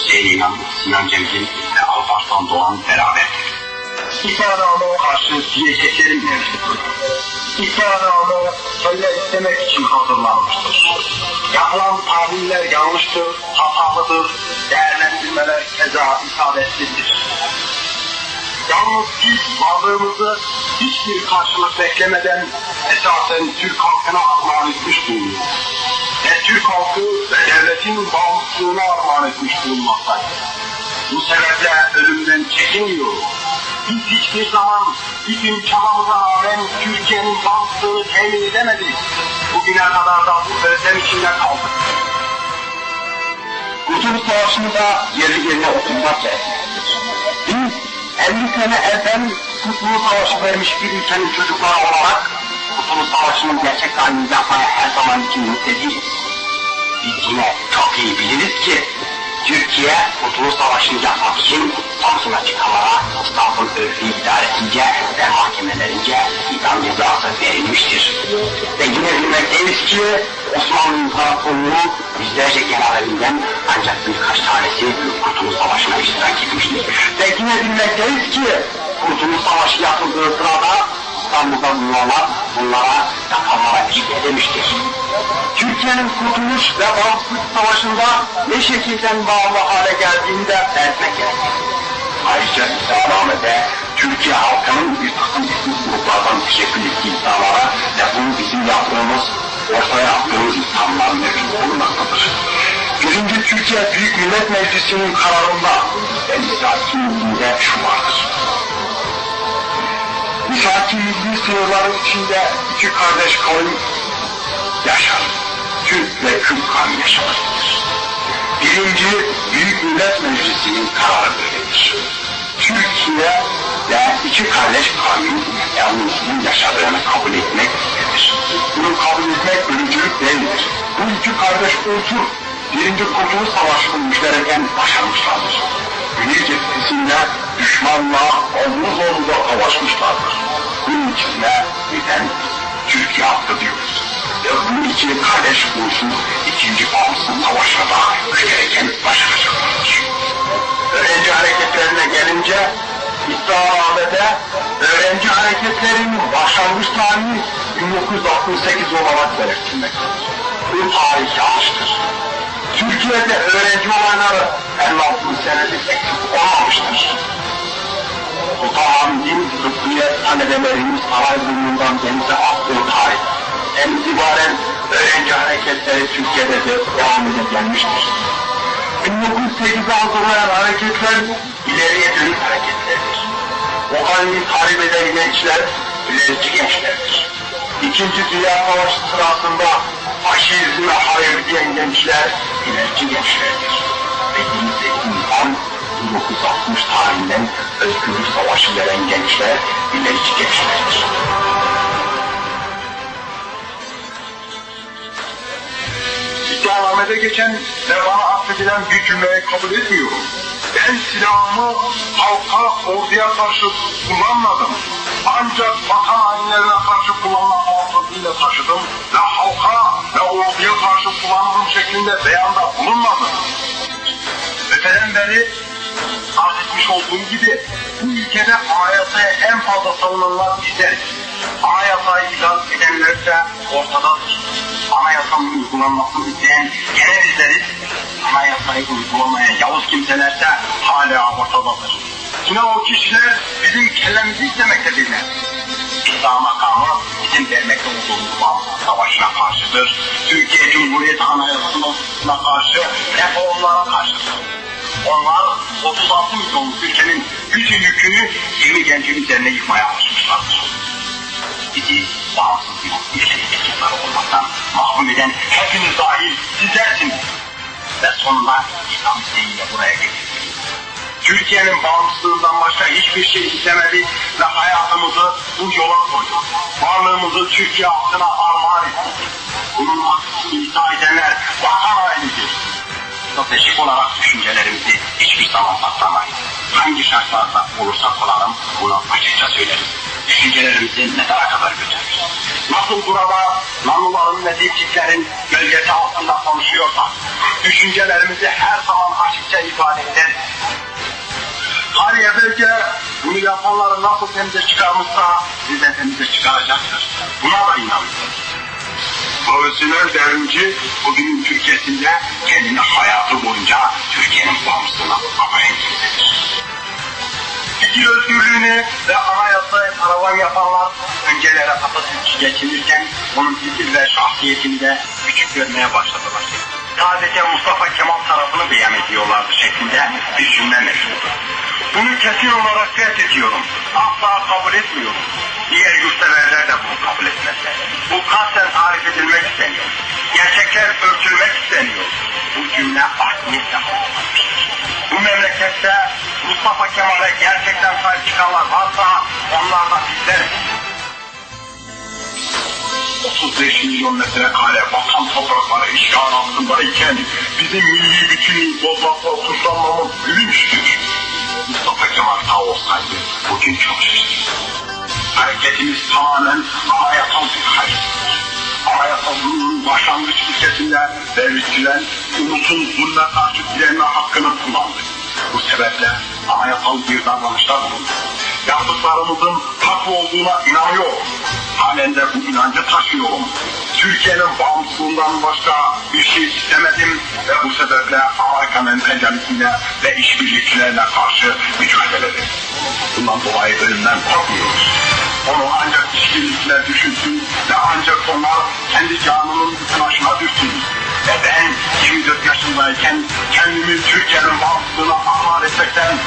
Başkan Sinan Cemcin ve Alparslan Doğan beraber. İsa'namaya karşı diyeceklerim mevcuttur. İsa'namı söyle istemek için hazırlanmıştır. Yapılan tahminler yanlıştır, hatalıdır, değerlendirmeler keza isabetsizdir. Yalnız biz varlığımızı hiçbir karşılık beklemeden esasen Türk halkına armağan etmiş bulunuyoruz. Ve Türk halkı ve devletin bağımsızlığına armağan etmiş bulunmaktayız. Bu sebeple ölümden çekinmiyoruz. Biz hiçbir zaman bütün çabamıza rağmen Türkiye'nin bağımsızlığını temin edemedik. Bugüne kadar da bu özlem içinde kaldık. Kurtuluş Savaşı'nı da yerli yerine oturmak gerekmektedir. Biz 50 sene evvel Kurtuluş Savaşı vermiş bir ülkenin çocukları olarak Kurtuluş Savaşı'nın gerçek halini yapmaya her zaman için müttediyiz. Yine çok iyi biliriz ki Türkiye Kurtuluş Savaşı'nı yapmak için Samsun açıklamalara İstanbul Örfü İdaresi'nce ve mahkemelerince idam cezası verilmiştir. Ve yine bilmekteyiz ki Osmanlı İmparatorluğu yüzlerce generalimden ancak birkaç tanesi Kurtuluş Savaşı'na iştirak etmiştir. Ve yine bilmekteyiz ki Kurtuluş Savaşı yapıldığı sırada İstanbul'da bulunanlar bunlara yapanlara eşlik edemiştir. Türkiye'nin kurtuluş ve bağımsızlık savaşında ne şekilden bağlı hale geldiğini de belirtmek. Ayrıca İslamname'de Türkiye halkının bir takım isim gruplardan teşekkür ettiği iddialara ve bunu bizim yaptığımız, ortaya attığımız insanlar mevcut bulunmaktadır. Birinci Türkiye Büyük Millet Meclisi'nin kararında ve Misaki Milli'de şu vardır. Misaki Milli sınırları içinde iki kardeş kavim yaşar. Türk ve Kürt yaşamaktadır. Birinci Büyük Millet Meclisi'nin kararı böyledir. Türkiye ve iki kardeş kavmin yalnızlığın yaşadığını kabul etmek nedir? Bunu kabul etmek ölümcülük değildir. Bu iki kardeş unsur Birinci Kurtuluş Savaşı'nı müştereken başarmışlardır. Güney cephesinde düşmanla omuz omuza savaşmışlardır. Bunun içine neden Türkiye hakkı diyoruz. Ve bu iki kardeş unsur ikinci bağımsız savaşa da müştereken başaracaklardır. Öğrenci hareketlerine gelince İddianamede öğrenci hareketlerinin başlangıç tarihi 1968 olarak belirtilmektedir. Bu tarih yanlıştır. Türkiye'de öğrenci olayları 56 senedir eksik olmamıştır. Sultanahmet'in tıbbiyet talebelerinin saray burnundan denize attığı tarih en itibaren öğrenci hareketleri Türkiye'de de devam edip gelmiştir. 1908'de hazırlayan hareketler ileriye dönük hareketlerdir. Okanlığı tahrip eden gençler ilerici gençlerdir. İkinci Dünya Savaşı sırasında faşizme hayır diyen gençler ilerici gençlerdir. Ve 28 Nisan 1960 tarihinden özgürlük savaşı veren gençler ilerici gençlerdir. İddianamede geçen ve bana affedilen bir cümleyi kabul etmiyorum. Ben silahımı halka, orduya karşı kullanmadım. Ancak vatan hainlerine karşı kullanmak mantığıyla taşıdım ve halka ve orduya karşı kullanırım şeklinde beyanda bulunmadım. Öteden beri arz etmiş olduğum gibi bu ülkede anayasaya en fazla savunanlar bizleriz. Anayasayı ilan edenler de ortadadır. Anayasanın uygulanmasını isteyen gene bizleriz. Anayasayı uygulamaya yavuz kimseler de hala ortadadır. Yine o kişiler bizim kellemizi istemektedirler. İslam makamı bizim vermekte olduğumuz bağımsız savaşına karşıdır. Türkiye Cumhuriyeti Anayasası'na karşı reformlara karşıdır. Onlar 36 milyon ülkenin bütün yükünü 20 gencin üzerine yıkmaya alışmışlardır. Bizi bağımsız bir ülke mensupları olmaktan mahrum eden hepiniz dahil sizlersiniz. Ve sonunda İslam isteğiyle buraya getirdiniz. Türkiye'nin bağımsızlığından başka hiçbir şey istemedik ve hayatımızı bu yola koyduk. Varlığımızı Türkiye halkına armağan ettik. Bunun aksini iddia edenler vatan hainidir. Stratejik olarak düşüncelerimizi hiçbir zaman saklamayız. Hangi şartlarda olursak olalım bunu açıkça söyleriz. Düşüncelerimizi ne kadar götürürüz. Nasıl burada nanuların ve dipçiklerin gölgesi altında konuşuyorsak, düşüncelerimizi her zaman açıkça ifade eder evvelce bunu yapanları nasıl temize çıkarmışsa bizden temize çıkaracaktır. Buna da inanıyorum. Profesyonel devrimci bugünün Türkiye'sinde kendini hayatı boyunca Türkiye'nin bağımsızlığına adayan kimsedir. Fikir özgürlüğünü ve anayasaya paravan yapanlar öncelere Atatürk'ü geçinirken onun fikir ve şahsiyetini de küçük görmeye başladılar. Sadece Mustafa Kemal tarafını beyan ediyorlardı şeklinde bir cümle meşhurdur. Bunu kesin olarak reddediyorum. Asla kabul etmiyorum. Diğer yurtseverler Art niyetle kullanılmıştır. Bu memlekette Mustafa Kemal'e gerçekten sahip çıkanlar varsa onlar da bizleriz. 35 milyon metrekare vatan toprakları işgal altındayken bizim milli bütünlüğü bozmakla suçlanmamız gülünçtür. Mustafa Kemal sağ olsaydı bugün çalışırdı. Hareketimiz tamamen anayasal bir harekettir. Anayasalının başlangıç ilkesinde devletçiler ulusun zulme karşı direnme hakkını kullandı. Bu sebeple anayasal bir davranışlar bulundu. Yaptıklarımızın haklı olduğuna inanıyorum. Halen de bu inancı taşıyorum. Türkiye'nin bağımsızlığından başka bir şey istemedim ve bu sebeple Amerikan emperyalizmine ve işbirlikçilerine karşı mücadele ettim. Bundan dolayı ölümden korkmuyoruz. Onu ancak işbirlikçiler düşünsün ve ancak onlar kendi canının başına düşsün. Ve ben 24 yaşındayken kendimi Türkiye'nin bağımsızlığına armağan etmekten.